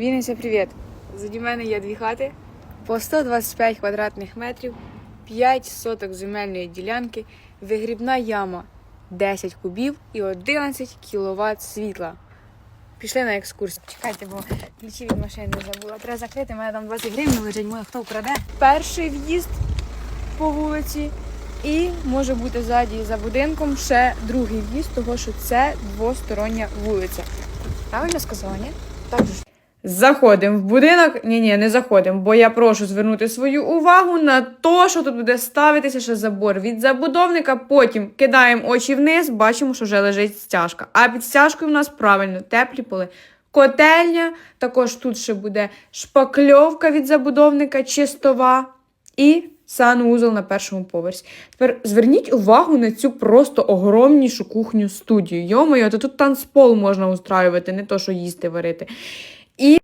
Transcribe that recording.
Вінниця, привіт! Заді мене є дві хати по 125 квадратних метрів, 5 соток земельної ділянки, вигрібна яма 10 кубів і 11 кВт світла. Пішли на екскурсію. Чекайте, бо ключі від машини забула. Треба закрити, у мене там 20 гривень лежить, моє хто вкраде. Перший в'їзд по вулиці. І може бути ззаді за будинком ще другий в'їзд, того що це двостороння вулиця. Правильно сказала, ні? Так. Заходимо в будинок. Ні, ні, не заходимо, бо я прошу звернути свою увагу на те, що тут буде ставитися ще забор від забудовника. Потім кидаємо очі вниз, бачимо, що вже лежить стяжка. А під стяжкою у нас правильно теплі поли. Котельня, також тут ще буде шпакльовка від забудовника, чистова і санвузол на першому поверсі. Тепер зверніть увагу на цю просто огромнішу кухню студію. Йо-моє, то тут танцпол можна устраювати, не то, що їсти варити. E